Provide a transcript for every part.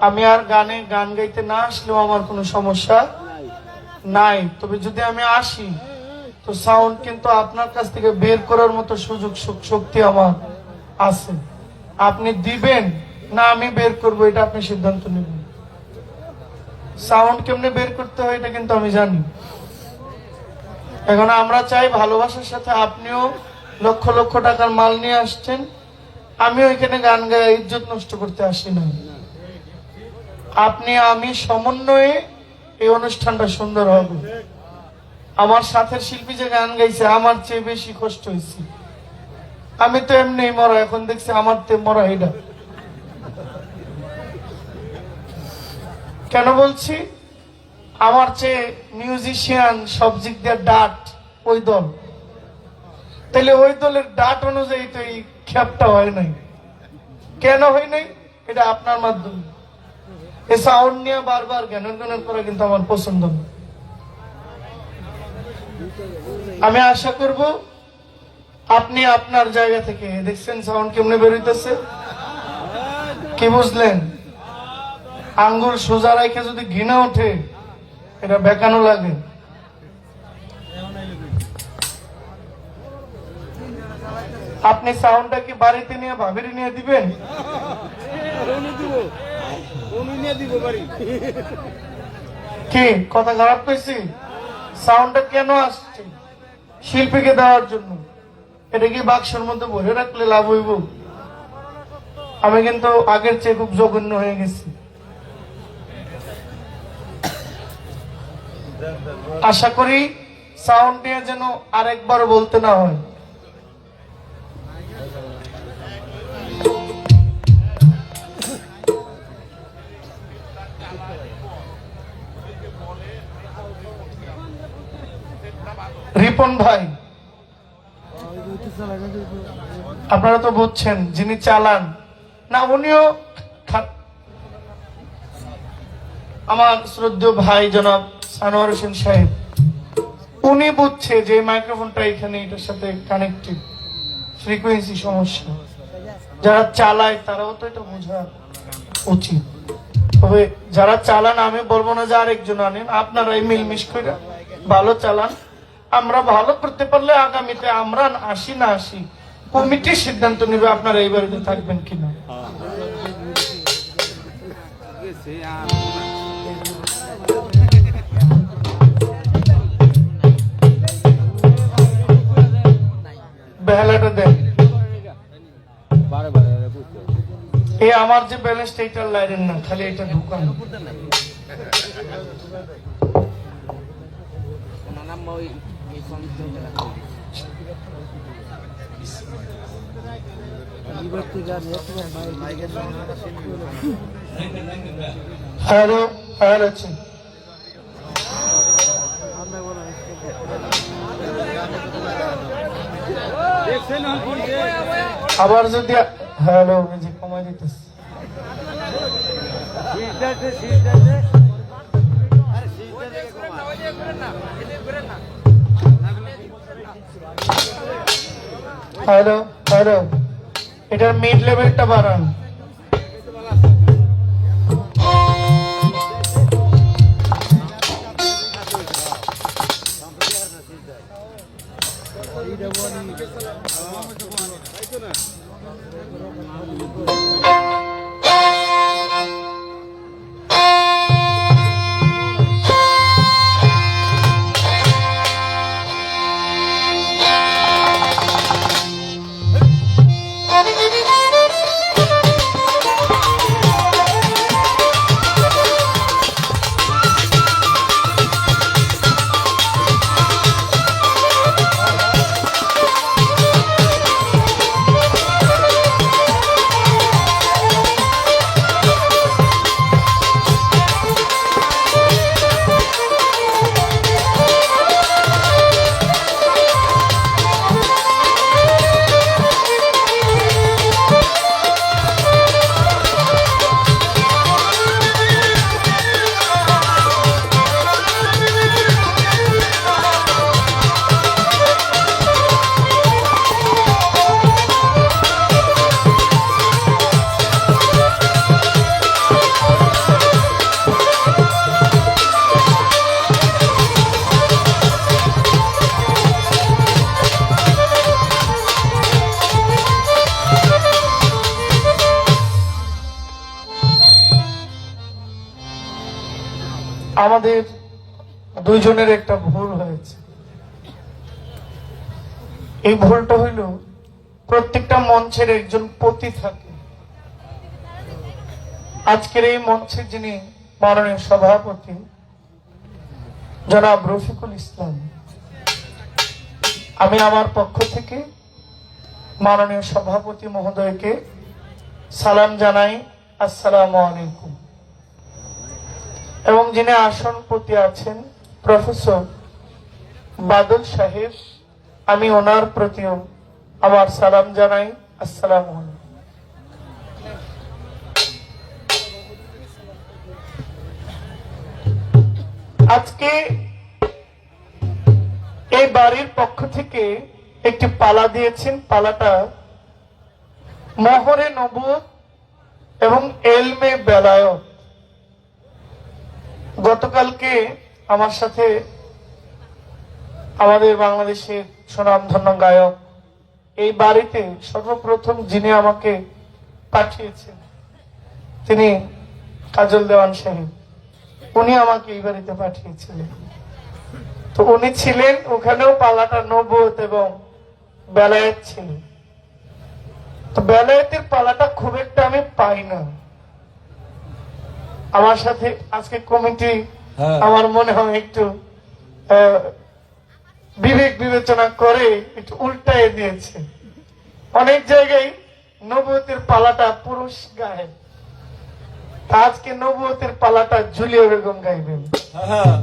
আমি আর গানে গান গাইতে না আসলেও আমার কোনো সমস্যা নাই। তবে যদি আমি আসি, তো সাউন্ড কিন্তু আপনার কাছ থেকে বের করার মতো সুযোগ শক- শক্তি আমার আছে। আপনি দিবেন, না আমি বের করব, এটা আপনি সিদ্ধান্ত নেবেন। সাউন্ড কেমনে বের করতে হয় এটা কিন্তু আমি জানি। এখন আমরা চাই ভালোবাসার সাথে আপনিও লক্ষ লক্ষ টাকার মাল নিয়ে আসছেন। আমি ওইখানে গান গায়ে ইজ্জত নষ্ট করতে আসি না আপনি, আমি সমন্বয়ে এই অনুষ্ঠানটা সুন্দর হবে। আমার সাথের শিল্পী যে গান গাইছে, আমার চেয়ে বেশি কষ্ট হয়েছে। আমি তো এমনি মরা, এখন দেখছি আমার তে মরা এটা। কেন বলছি? আমার চেয়ে মিউজিশিয়ান সব দিয়ে ডাট ওই দল। তাহলে ওই দলের ডাট অনুযায়ী তো এই খ্যাপটা হয় নাই। কেন হয় নাই? এটা আপনার মাধ্যমে। এ সাউন্ড নিয়ে বারবার জ্ঞানের জ্ঞানের করা কিন্তু আমার পছন্দ না। আমি আশা করব আপনি আপনার জায়গা থেকে, দেখছেন সাউন্ড কেমনে বেরোইতেছে? কি বুঝলেন? আঙ্গুল সোজা রেখে যদি ঘৃণা ওঠে, এটা বেকানো লাগে। আপনি সাউন্ডটা কি বাড়িতে নিয়ে, ভাবিরি নিয়ে দিবেন? কি, কথা খারাপ কইছি? সাউন্ডটা কেন আসছে? শিল্পীকে দেওয়ার জন্য। এটা কি বাক্সের মধ্যে ভরে রাখলে লাভ হইব? আমি কিন্তু আগের চেয়ে খুব জঘন্য হয়ে গেছি। আশা করি সাউন্ড নিয়ে যেন আরেকবার বলতে না হয়। রিপন ভাই। আপনারা তো বুঝছেন, যিনি চালান। না, উনিও আমার শ্রদ্ধেয় ভাই জনাব সানোয়ার হোসেন সাহেব। উনি বুঝছে যে মাইক্রোফোনটা এখানে, এটার সাথে কানেক্টেড ফ্রিকোয়েন্সি সমস্যা। যারা চালায়, তারাও তো এটা বোঝা উচিত। তবে যারা চালান, আমি বলব না যে আরেকজন আনেন। আপনারাই মিলমিশ করে ভালো চালান। আমরা ভালো করতে পারলে আগামীতে আমরা আসি না আসি কমিটি সিদ্ধান্ত নেবে আপনারা এই বাড়িতে থাকবেন কিনা। বেহালাটা দেন। এই আমার যে ব্যালেন্সটা এটা লাইনের না, খালি এটা ঢুকান। হ্যালো আছে আবার যদি হ্যালো যে কমাই দিতেছে। হ্যালো হ্যালো এটার মিড লেভেলটা বাড়ান। দুইজনের একটা ভুল হয়েছে। এই ভুলটা হইল, প্রত্যেকটা মঞ্চের একজন পতি থাকে। আজকের এই মঞ্চে যিনি মাননীয় সভাপতি, জনাব রফিকুল ইসলাম, আমি আমার পক্ষ থেকে মাননীয় সভাপতি মহোদয়কে সালাম জানাই, আসসালামু আলাইকুম। এবং যিনি আসন প্রতি আছেন প্রফেসর বাদল সাহেব, আমি ওনার প্রতিও আমার সালাম জানাই। আসসালামু আজকে এই বাড়ির পক্ষ থেকে একটি পালা দিয়েছেন। পালাটা মহরে নবুয় এবং এলমে বেলায়ত। গতকালকে আমার সাথে আমাদের বাংলাদেশের সুনামধন্য গায়ক, এই বাড়িতে সর্বপ্রথম যিনি আমাকে পাঠিয়েছেন, তিনি কাজল দেওয়ান সাহেব। উনি আমাকে এই বাড়িতে পাঠিয়েছিলেন। তো উনি ছিলেন ওখানেও পালাটা নবত এবং বেলায়েত ছিল তো বেলায়েতের পালাটা খুব একটা আমি পাই না। আমার সাথে আজকে কমিটি। আমার মনে হয় একটু বিবেক বিবেচনা করে একটু উল্টায় দিয়েছে। অনেক জায়গায় নবতের পালাটা পুরুষ গায়ে। আজকে নবতের পালাটা ঝুলিয়ে বেগম গাইবেন হ্যাঁ।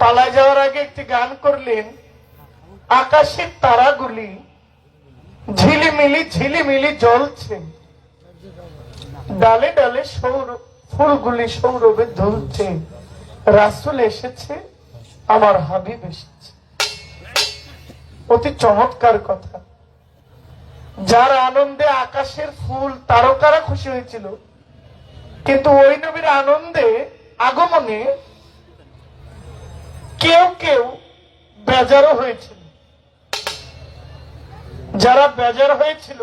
পালা যাওয়ার আগে একটি গান করলেন আকাশের তারাগুলি ঝিলিমিলি ঝিলিমিলি জ্বলছে। ডালে ডালে সৌর ফুলগুলি সৌরভে ধুলছে রাসুল এসেছে, আমার হাবিব এসেছে। অতি চমৎকার কথা। যার আনন্দে আকাশের ফুল তারকারা খুশি হয়েছিল, কিন্তু ওই নবীর আনন্দে, আগমনে কেউ কেউ বেজারও হয়েছিল। যারা বেজার হয়েছিল,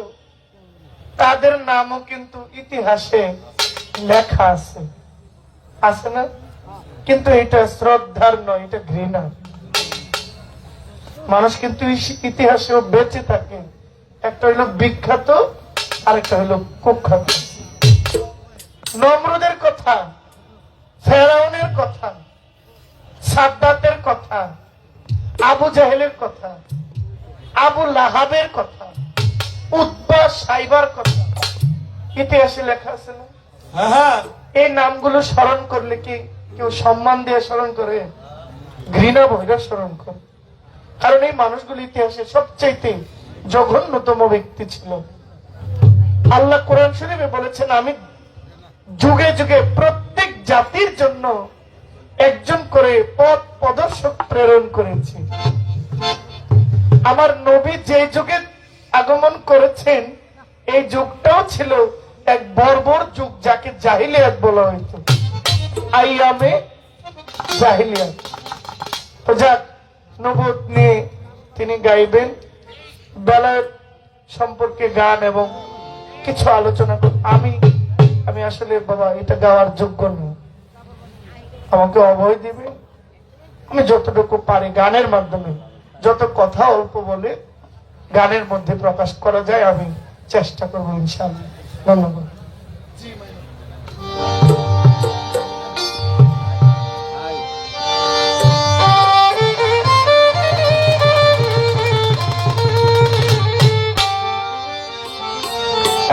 তাদের নামও কিন্তু ইতিহাসে লেখা আছে। আছে না? কিন্তু এটা শ্রদ্ধার নয়, এটা ঘৃণা। মানুষ কিন্তু ইতিহাসেও বেঁচে থাকে। একটা হইল বিখ্যাত, আরেকটা হইল কুখ্যাত। নমরুদের কথা, ফেরাউনের কথা, সাদ্দাতের কথা, আবু জাহেলের কথা, আবু লাহাবের কথা উৎপা সাইবার কথা। ইতিহাসে লেখা আছে না? এই নামগুলো স্মরণ করলে কি কেউ সম্মান দিয়ে স্মরণ করে? ঘৃণা স্মরণ করে। কারণ এই মানুষগুলো ইতিহাসে সবচাইতে জঘন্যতম ব্যক্তি ছিল। আল্লাহ কোরআন শরীফে বলেছেন, আমি যুগে যুগে প্রত্যেক জাতির জন্য একজন করে পথ প্রদর্শক প্রেরণ করেছি। আমার নবী যে যুগে আগমন করেছেন, এই যুগটাও ছিল এক বর্বর যুগ যাকে জাহিলিয়াত বলা হইত আইয়ামে জাহিলিয়াত। তো যাক নবুত নিয়ে তিনি গাইবেন। বেলায় সম্পর্কে গান এবং কিছু আলোচনা কর আমি আমি আসলে বাবা, এটা গাওয়ার যোগ্য নই। আমাকে অভয় দিবে। আমি যতটুকু পারি গানের মাধ্যমে, যত কথা অল্প বলে গানের মধ্যে প্রকাশ করা যায়, আমি চেষ্টা করব ইনশাআল্লাহ। ধন্যবাদ।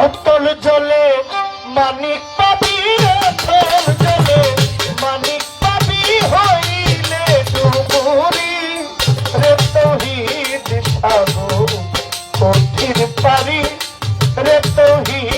অতল জলে মানিক পাবি অতল জলে মানিক পাবি হইলে ডুবুরি। রে তহিদ তহিদ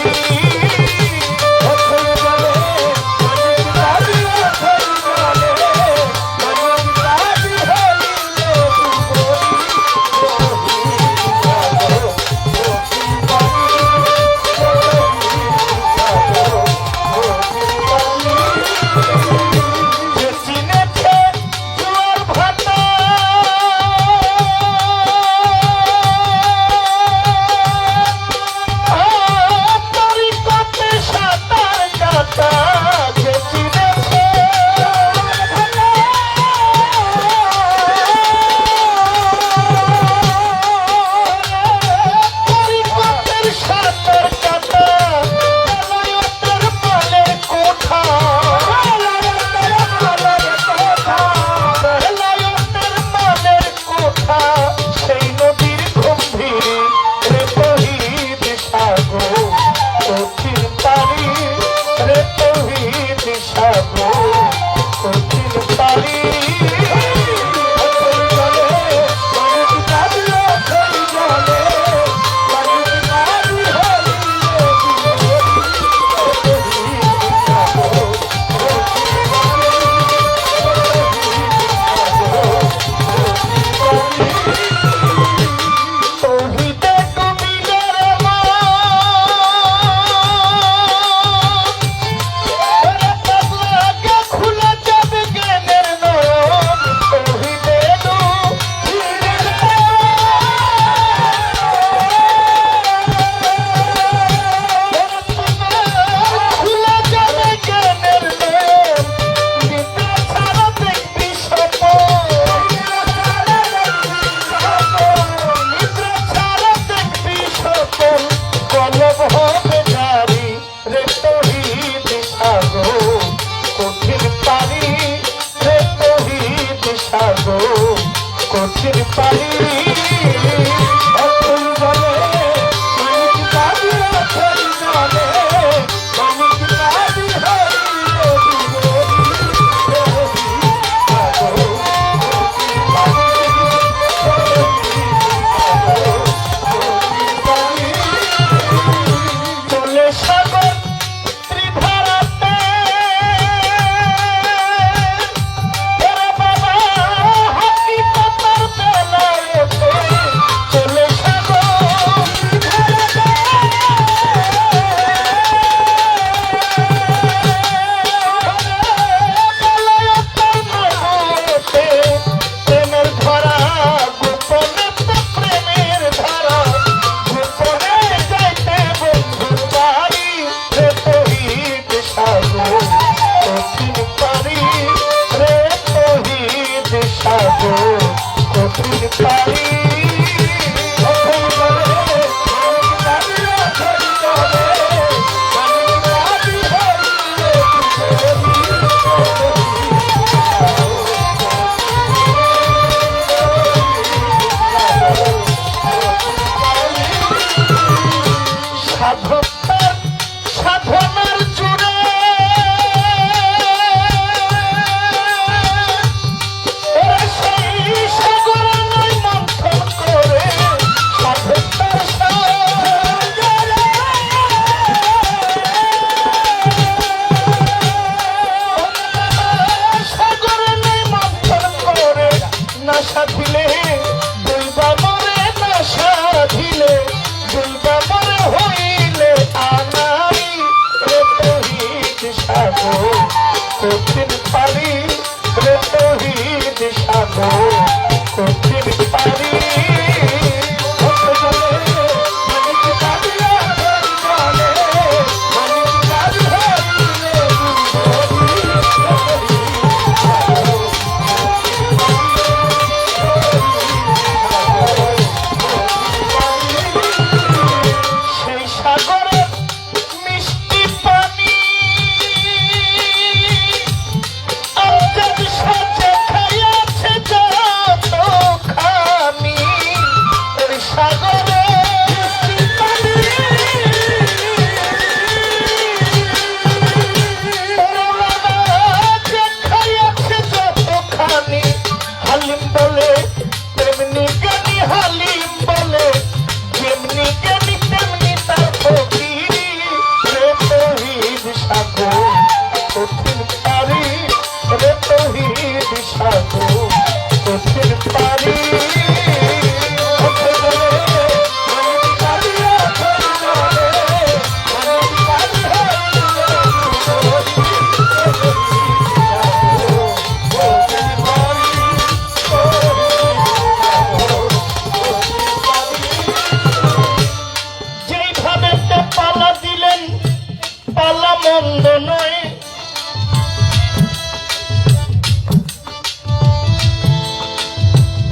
মন্দ নয়।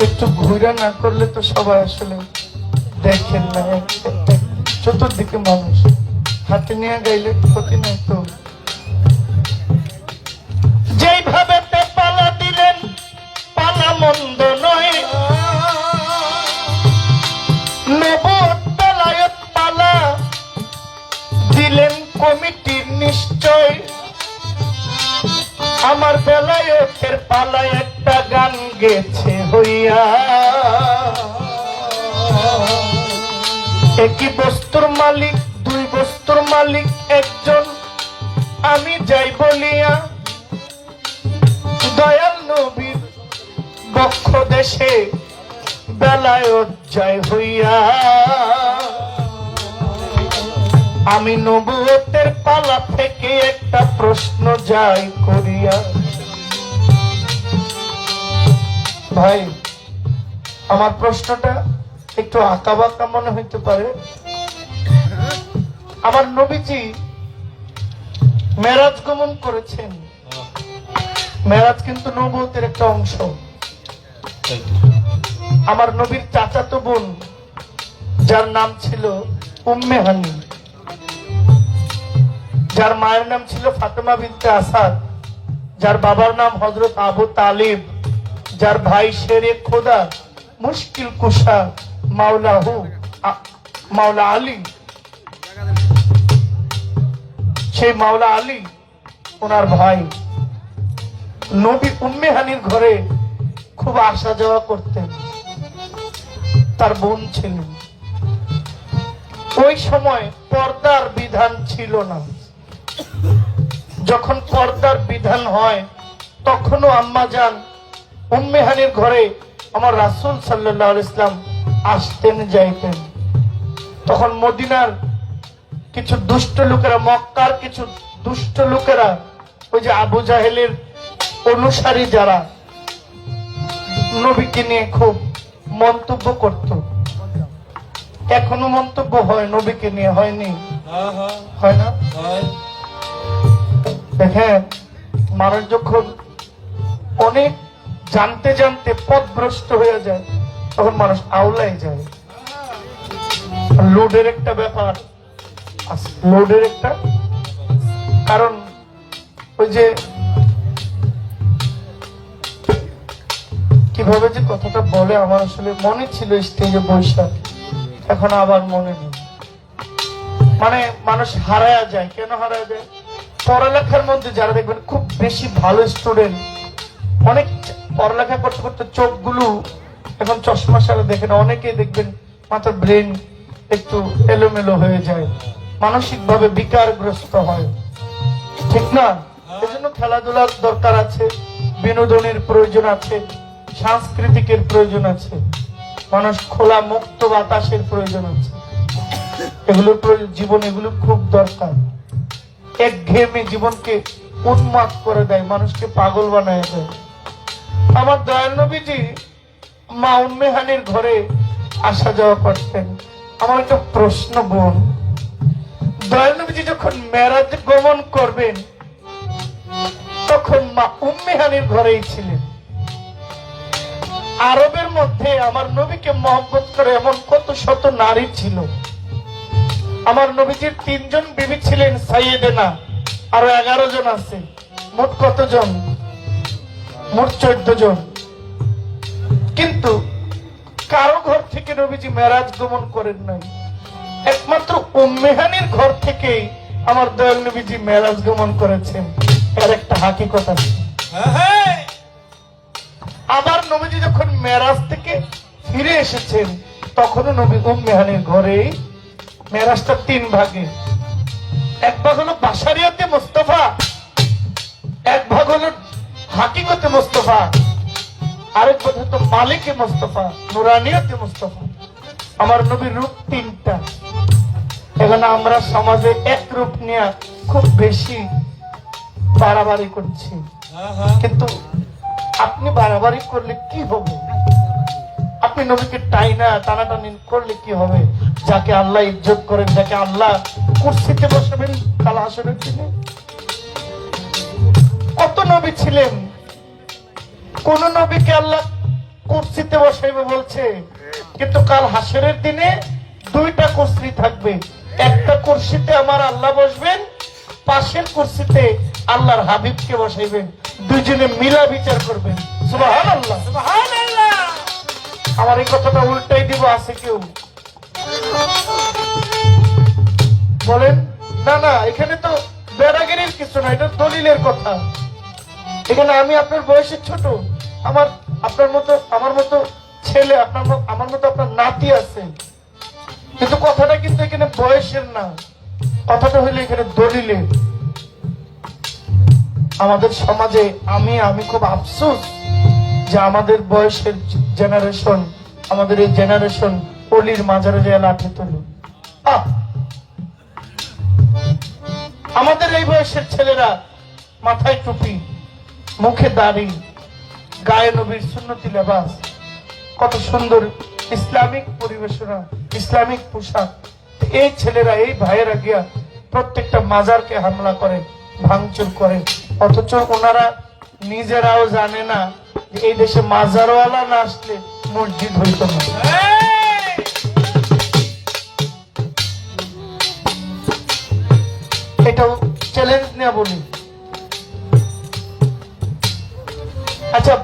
একটু ঘুরে না করলে তো সবাই আসলে দেখেন না। চতুর্দিকে মানুষ। হাতে নিয়ে গাইলে ক্ষতি নাই তো। পালায় একটা গান গেছে হইয়া। একই বস্তুর মালিক, দুই বস্তুর মালিক, একজন আমি যাই বলিয়া। দয়াল নবীর বক্ষ দেশে বেলায়ত জয় হইয়া। আমি নবুয়তের পালা থেকে একটা প্রশ্ন যাই করিয়া। ভাই, আমার প্রশ্নটা একটু আঁকা বাঁকা মনে হইতে পারে। আমার নবীজি মেরাজ গমন করেছেন। মেরাজ কিন্তু নবুয়তের একটা অংশ। আমার নবীর চাচাতো বোন, যার নাম ছিল উম্মে হানি। যার মায়ের নাম ছিল ফাতেমা বিনতে আসাদ। যার বাবার নাম হজরত আবু তালিব। যার ভাই শেরে খোদা, মুশকিল কুশা মাওলাহু আ- মাওলা আলী। সেই মাওলা আলী, ওনার ভাই। নবী উম্মে হানির ঘরে খুব আসা যাওয়া করতেন। তার বোন ছিলেন ওই সময় পর্দার বিধান ছিল না। যখন পর্দার বিধান হয়, তখনও আম্মা যান উম্মেহানির ঘরে আমার রাসুল সাল্লাহ ইসলাম আসতেন, যাইতেন। তখন মদিনার কিছু দুষ্ট লোকেরা, মক্কার কিছু দুষ্ট লোকেরা, ওই যে আবু জাহেলের অনুসারী যারা, নবীকে নিয়ে খুব মন্তব্য করত। এখনও মন্তব্য হয়, নবীকে নিয়ে হয়নি। হ্যাঁ না? দেখেন মানুষ যখন অনেক জানতে জানতে পথভ্রষ্ট হয়ে যায়, তখন মানুষ আউলাই যায়। লোডের একটা ব্যাপার লোডের একটা কারণ ওই যে কীভাবে যে কথাটা বলে আমার আসলে মনে ছিল স্টেজে বৈশাখ এখন আবার মনে নেই। মানে মানুষ হারায়া যায়। কেন হারায়া যায়? পড়ালেখার মধ্যে যারা দেখবেন খুব বেশি ভালো স্টুডেন্ট অনেক পড়ালেখা করতে করতে চোখগুলো এখন চশমা সারা দেখেন অনেকেই দেখবেন মাথার ব্রেন একটু এলোমেলো হয়ে যায়। মানসিক ভাবে বিকারগ্রস্ত হয়। ঠিক না? এজন্য খেলাধুলার দরকার আছে, বিনোদনের প্রয়োজন আছে, সাংস্কৃতিকের প্রয়োজন আছে, মানুষ খোলা মুক্ত বাতাসের প্রয়োজন আছে। প্রয়োজন, জীবন এগুলো খুব দরকার। এক ঘেমে জীবনকে উন্মাদ করে দেয়, মানুষকে পাগল বানায় দেয়। আমার দয়াল নবীজি মা উন্মেহানির ঘরে আসা যাওয়া করতেন। আমার একটা প্রশ্ন বোন। দয়াল নবীজি যখন মেরাজ গমন করবেন, তখন মা উম্মেহানির ঘরেই ছিলেন। আরবের মধ্যে আমার নবীকে মহব্বত করে এমন কত শত নারী ছিল। আমার নবীজির তিনজন বিবি ছিলেন সাইয়েদেনা, আরও এগারো জন আছে, মোট কতজন? মোট চোদ্দ জন। কিন্তু কারও ঘর থেকে নবীজি মেরাজ গমন করেন নাই। একমাত্র উম্মেহানির ঘর থেকেই আমার দয়াল নবীজি মেরাজ গমন করেছেন। এর একটা হাকিকত আছে। হ্যাঁ হ্যাঁ। আবার নবীজি যখন মেরাজ থেকে ফিরে এসেছেন তখনও নবী উম্মেহানির ঘরেই মেরাজটা তিন ভাগে। এক ভাগ হলো বাসারিয়াতে মালিকে মোস্তফা নুরানিয়াতে মোস্তফা। আমার নবীর রূপ তিনটা। এখানে আমরা সমাজে এক রূপ নিয়ে খুব বেশি বাড়াবাড়ি করছি। কিন্তু আপনি বাড়াবাড়ি করলে কি হবে? আপনি নবীকে টাইনা টানাটানি করলে কি হবে? যাকে আল্লাহ ইজ্জত করেন যাকে আল্লাহ কুর্সিতে বসাবেন কাল হাসনের দিনে কত নবী ছিলেন? কোন নবীকে আল্লাহ কুর্সিতে বসাইবে বলছে কিন্তু কাল হাসরের দিনে দুইটা কুর্সি থাকবে। একটা কুর্সিতে আমার আল্লাহ বসবেন পাশের কুর্সিতে আল্লাহর হাবিবকে বসাইবেন। দুইজনে মিলা বিচার করবেন। আমার এই কথাটা উল্টাই দিব আছে কেউ? বলেন না না এখানে তো বেড়াগিরির কিছু না এটা দলিলের কথা। এখানে আমি আপনার বয়সের ছোট আমার আপনার মতো, আমার মতো ছেলে, আপনার আমার মতো আপনার নাতি আছে। কিন্তু কথাটা কিন্তু এখানে বয়সের না। কথাটা হইলে এখানে দলিলের। আমাদের সমাজে আমি আমি খুব আফসোস যে আমাদের বয়সের জেনারেশন, আমাদের এই জেনারেশন অলির মাজারে যায় লাঠি তুলো! আমাদের এই বয়সের ছেলেরা মাথায় টুপি, মুখে দাড়ি গায়ে নবীর সুন্নতি লেবাস। কত সুন্দর ইসলামিক পরিবেশনা, ইসলামিক পোশাক। এই ছেলেরা, এই ভাইয়েরা গিয়া প্রত্যেকটা মাজারকে হামলা করে, ভাঙচুর করে। অথচ ওনারা নিজেরাও জানে না এই দেশে মাজারওয়ালা না আসলে মসজিদ হইতো না। এটাও চ্যালেঞ্জ নিয়ে বলি। আচ্ছা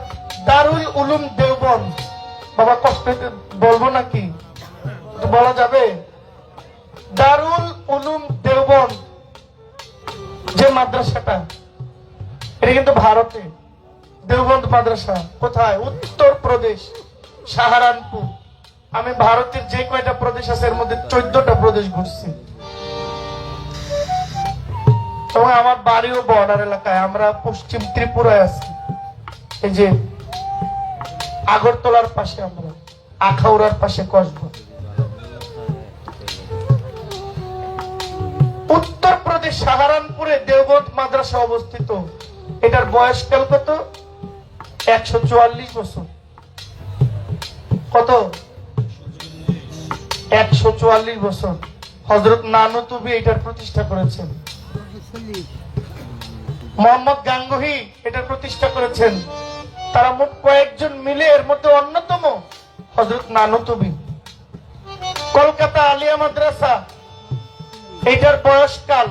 দারুল উলুম দেওবন্দ, বাবা কষ্ট বলব নাকি? বলা যাবে? দারুল উলুম দেওবন্দ, যে মাদ্রাসাটা, এটা কিন্তু ভারতে। দেওবন্দ মাদ্রাসা, কোথায়? উত্তর প্রদেশ সাহারানপুর। আমি ভারতের যে কয়টা প্রদেশ আছে, এর মধ্যে চোদ্দটা প্রদেশ ঘুরছি। তবে আমার বাড়িও বর্ডার এলাকায়, আমরা পশ্চিম ত্রিপুরায় আছি। এই যে, আগরতলার পাশে আমরা, আখাউড়ার পাশে কসবা। উত্তরপ্রদেশ সাহারানপুরে দেওবন্দ মাদ্রাসা অবস্থিত। এটার বয়সকাল কত? একশো চুয়াল্লিশ বছর। কত? একশো চুয়াল্লিশ বছর। হজরত নানুতুবি এটার প্রতিষ্ঠা করেছেন। মোহাম্মদ গাঙ্গুহি এটার প্রতিষ্ঠা করেছেন। তারা মোট কয়েকজন মিলে এর মধ্যে অন্যতম হজরত নানুতুবি কলকাতা আলিয়া মাদ্রাসা, এটার বয়সকাল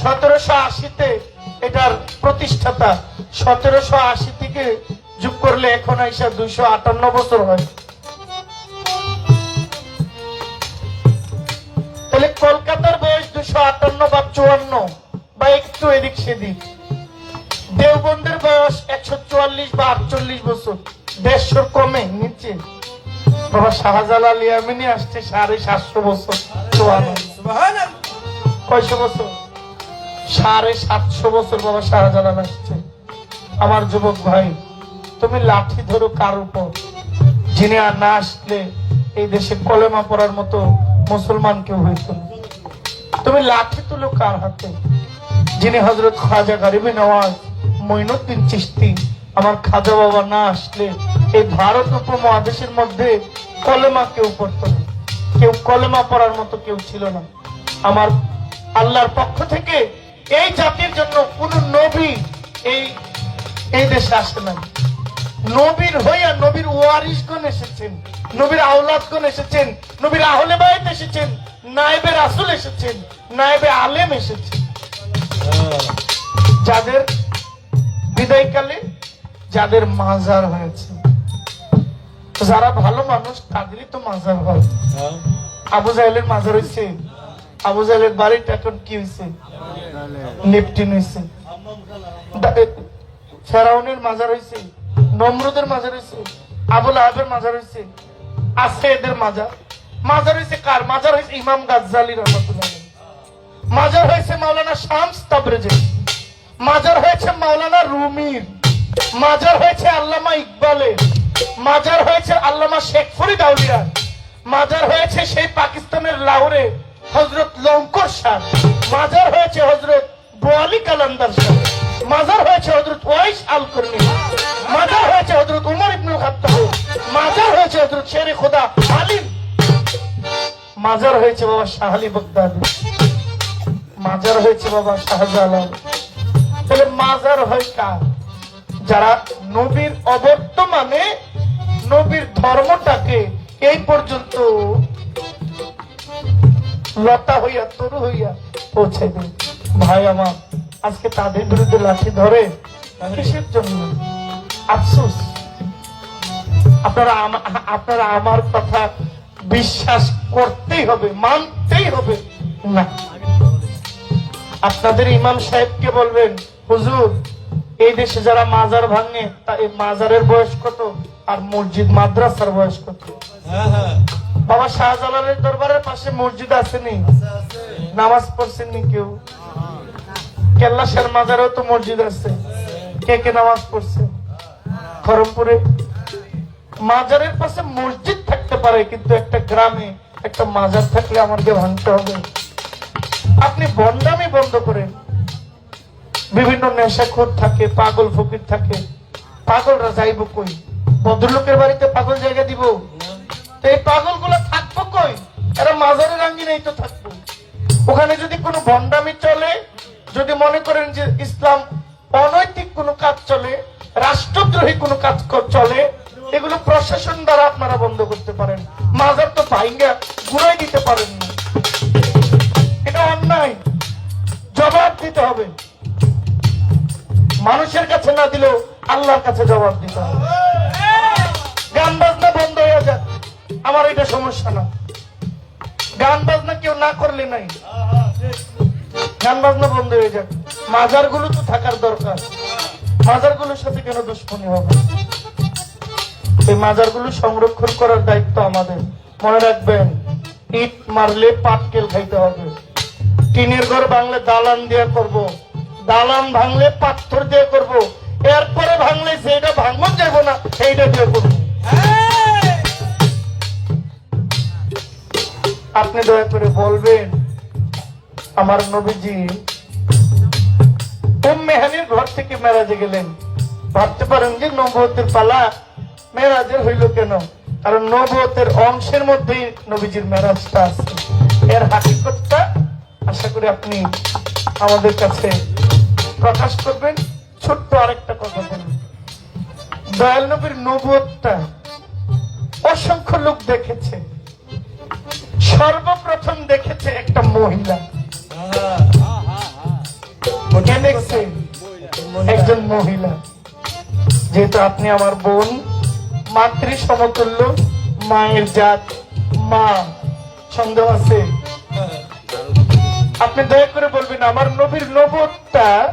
সতেরোশো আশিতে, এটার প্রতিষ্ঠাতা সতেরোশো আশি থেকে যোগ করলে এখন আইসা দুইশো আটান্ন বছর হয়। তাহলে কলকাতার বয়স দুশো আটান্ন বা চুয়ান্ন বা একটু এদিক সেদিক। দেওবন্দের বয়স একশো চুয়াল্লিশ বা আটচল্লিশ বছর। দেড়শোর কমে নিচে। বাবা শাহজালাল ইয়ামিনী আসছে সাড়ে সাতশো বছর কয়শো বছর? সাড়ে সাতশো বছর বাবা শাহজালাল আসছে। আমার যুবক ভাই তুমি লাঠি ধরো কার উপর? যিনি আর না আসলে এই দেশে কলেমা পড়ার মতো মুসলমান কেউ হইত তুমি লাঠি তুলো কার হাতে? যিনি হজরত খাজা গরিবি নওয়াজ মঈনুদ্দিন চিস্তি আমার খাজা বাবা না আসলে এই ভারত উপমহাদেশের মধ্যে কলেমা কেউ পড়তো না। কেউ কলেমা পড়ার মতো কেউ ছিল না। আমার আল্লাহর পক্ষ থেকে এই জাতির জন্য কোন নবী এই এই দেশে আসে না নবীর হইয়া নবীর ওয়ারিসগণ এসেছেন নবীর আওলাদগণ এসেছেন নবীর আহলে বাইত এসেছেন নায়েবে রাসুল এসেছেন নায়েবে আলেম এসেছেন। যাদের বিদায়কালে যাদের মাজার হয়েছে। যারা ভালো মানুষ তাদেরই তো মাজার হয়। আবু জাহেলের মাজার হয়েছে। আবু জাহেলের বাড়িটা এখন কি হয়েছে? নেপটিন হয়েছে। ফেরাউনের মাজার হয়েছে। নমরুদের মাজার হয়েছে। আবুল আহাবের মাজার হয়েছে। আছে এদের মাজার। মাজার হয়েছে কার? মাজার হয়েছে ইমাম গাজ্জালি রহমতুল্লাহ মাজার হয়েছে মাওলানা শামস তাবরেজের মাজার হয়েছে মাওলানা রুমির মাজার হয়েছে আল্লামা ইকবালের মাজার হয়েছে আল্লামা শেখ ফরিদ আউলিয়া মাজার হয়েছে সেই পাকিস্তানের লাহোরে হজরত লঙ্কর শাহ মাজার হয়েছে হজরত বোয়ালি কালান্দার শাহ মাজার হয়েছে হজরত ওয়াইস আল কর্মী মাজার হয়েছে হজরত উমর ইবনুল খাত্তাব মাজার হয়েছে হজরত শেরে খোদা আলিম মাজার হয়েছে বাবা শাহ আলী বগদাদি মাজার হয়েছে বাবা শাহজালাল তাহলে মাজার হয় কার? যারা নবীর অবর্তমানে নবীর ধর্মটাকে এই পর্যন্ত লতা হইয়া, তরু হইয়া পৌঁছে দেয়। ভাই আমার, আজকে তাদের বিরুদ্ধে লাঠি ধরে কিসের জন্য? আফসোস। আপনারা আপনারা আমার কথা বিশ্বাস করতেই হবে, মানতেই হবে। না। আপনাদের ইমাম সাহেবকে বলবেন হুজুর এই দেশে যারা মাজার ভাঙে তা এই মাজারের বয়স কত? আর মসজিদ মাদ্রাসার বয়স কত? হ্যাঁ হ্যাঁ। বাবা শাহজালালের দরবারের পাশে মসজিদ আসেনি। নামাজ পড়ছেননি কেউ? কেল্লাশের মাজারেও তো মসজিদ আছে। কে কে নামাজ পড়ছে? খরমপুরে মাজারের পাশে মসজিদ থাকতে পারে কিন্তু একটা গ্রামে একটা মাজার থাকলে আমাকে ভাঙতে হবে। আপনি বন্ডামি বন্ধ করেন। বিভিন্ন নেশাখোর থাকে, পাগল ফকির থাকে। পাগলরা যাইব কই? ভদ্রলোকের বাড়িতে পাগল জায়গা দিব? এই পাগলগুলো থাকব কই? এরা মাজারের আঙ্গিনেই তো থাকব। ওখানে যদি কোনো ভণ্ডামি চলে, যদি মনে করেন যে ইসলাম অনৈতিক কোনো কাজ চলে, রাষ্ট্রদ্রোহী কোনো কাজ চলে, এগুলো প্রশাসন দ্বারা আপনারা বন্ধ করতে পারেন। মাজার তো ভাইঙ্গা ঘুরাই দিতে পারেন না। এটা অন্যায়। জবাব দিতে হবে। মানুষের কাছে না দিলেও আল্লাহর কাছে জবাব দিতে হবে। গান বাজনা বন্ধ হয়ে যাক। আমার এটা সমস্যা না। গান বাজনা কেউ না করলে নাই। গান বাজনা বন্ধ হয়ে যাক। মাজারগুলো তো থাকার দরকার। মাজারগুলোর সাথে কেন দুশ্মনী হবে? এই মাজারগুলো সংরক্ষণ করার দায়িত্ব আমাদের। মনে রাখবেন, ইট মারলে পাটকেল খাইতে হবে। টিনের ঘর ভাঙলে দালান দিয়ে করব। দালান ভাঙলে পাথর দিয়ে করব। এরপরে ভাঙলে যেটা ভাঙন যাব না, সেইটা দিয়ে করব আপনি দয়া করে বলবেন, আমার নবীজি মেহানির ঘর থেকে মেরাজে গেলেন ভাবতে পারেন যে নবতের পালা মেরাজের হইল কেন কারণ নবতের অংশের মধ্যেই নবীজির মেরাজটা আছে এর হাকিকতটা আশা করি আপনি আমাদের কাছে প্রকাশ করবেন। ছোট্ট আরেকটা কথা বলুন দয়াল নবীর নবতটা অসংখ্য লোক দেখেছে। সর্বপ্রথম দেখেছে একটা মহিলা। একজন মহিলা। যেহেতু আপনি আমার বোন, মাতৃ সমতুল্য, মায়ের জাত, মা, সন্দেহ আছে। আপনি দয়া করে বলবেন, আমার নবীর নবতটা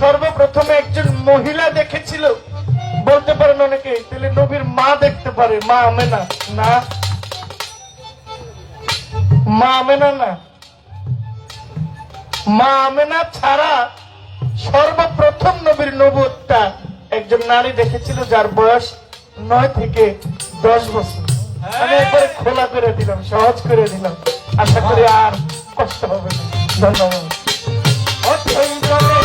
সর্বপ্রথমে একজন মহিলা দেখেছিল। বলতে পারেন অনেকে, তাহলে নবীর মা দেখতে পারে, মা আমেনা। না। মা আমেনা না। মা আমেনা ছাড়া সর্বপ্রথম নবীর নবুয়তটা একজন নারী দেখেছিল, যার বয়স নয় থেকে দশ বছর। আমি একবারে খোলা করে দিলাম, সহজ করে দিলাম। আশা করি আর কষ্ট হবে। ধন্যবাদ। অথৈ জলে।